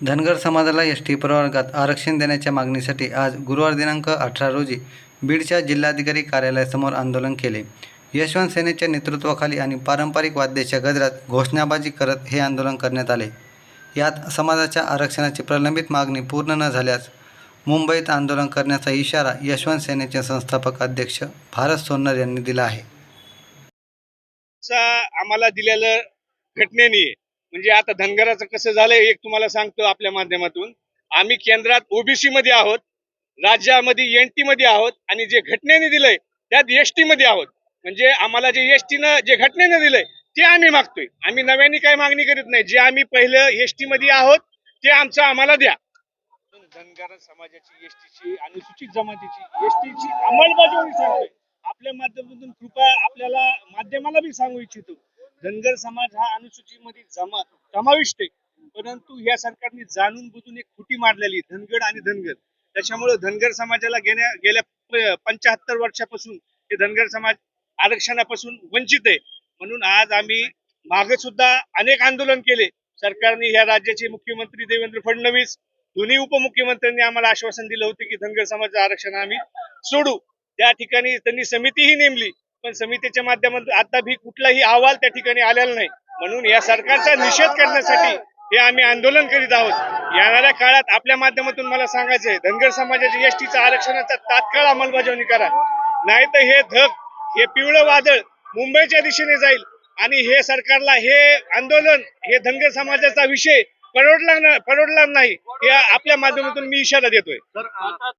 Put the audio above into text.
धनगर समाजाला S T प्रवर्गात आरक्षण देण्याच्या मागणीसाठी आज गुरुवार दिनांक अठरा रोजी बीडच्या जिल्हाधिकारी कार्यालयासमोर आंदोलन केले. यशवंत सेनेच्या नेतृत्वाखाली आणि पारंपरिक वाद्याच्या गजरात घोषणाबाजी करत हे आंदोलन करण्यात आले. यात समाजाच्या आरक्षणाची प्रलंबित मागणी पूर्ण न झाल्यास मुंबईत आंदोलन करण्याचा इशारा यशवंत सेनेचे संस्थापक अध्यक्ष भारत सोन्नर यांनी दिला आहे. आम्हाला दिलेलं घटनेने म्हणजे आता धनगराचं कसं झालंय एक तुम्हाला सांगतो आपल्या माध्यमातून. आम्ही केंद्रात ओबीसी मध्ये आहोत राज्यामध्ये एनटी मध्ये आहोत आणि जे घटनेने दिलंय त्यात एसटी मध्ये आहोत. म्हणजे आम्हाला जे एसटी न जे घटनेने दिलंय ते आम्ही मागतोय. आम्ही नव्याने काही मागणी करीत नाही. जे आम्ही पहिलं एसटी मध्ये आहोत ते आमचं आम्हाला द्या. धनगर समाजाची एसटीची अनुसूचित जमातीची एसटीची अंमलबजावणी सांगतोय. आपल्या माध्यमातून कृपया आपल्याला माध्यमाला बी सांगू इच्छितो. धनगर समाज हा अनुसूचीमध्ये जमा समाविष्ट आहे. परंतु या सरकारने जाणून बुजून एक खुटी मारलेली धनगड आणि धनगर. त्याच्यामुळे धनगर समाजाला गेल्या गेल्या पंच्याहत्तर वर्षापासून हे धनगर समाज आरक्षणापासून वंचित आहे. म्हणून आज आम्ही मागे सुद्धा अनेक आंदोलन केले. सरकारने या राज्याचे मुख्यमंत्री देवेंद्र फडणवीस दोन्ही उपमुख्यमंत्र्यांनी आम्हाला आश्वासन दिलं होतं की धनगर समाजाचं आरक्षण आम्ही सोडू. त्या ठिकाणी त्यांनी समितीही नेमली. पण समितीच्या माध्यमातून आता भी कुठलाही अहवाल त्या ठिकाणी आलेला नाही. म्हणून या सरकारचा निषेध करण्यासाठी हे आम्ही आंदोलन करीत आहोत. येणाऱ्या काळात आपल्या माध्यमातून मला सांगायचं आहे धनगर समाजाच्या एसटीचा आरक्षणाचा तात्काळ अंमलबजावणी करा. नाही तर हे धग हे पिवळं वादळ मुंबईच्या दिशेने जाईल आणि हे सरकारला हे आंदोलन हे धनगर समाजाचा विषय परवडला ना- परवडणार नाही हे आपल्या माध्यमातून मी इशारा देतोय.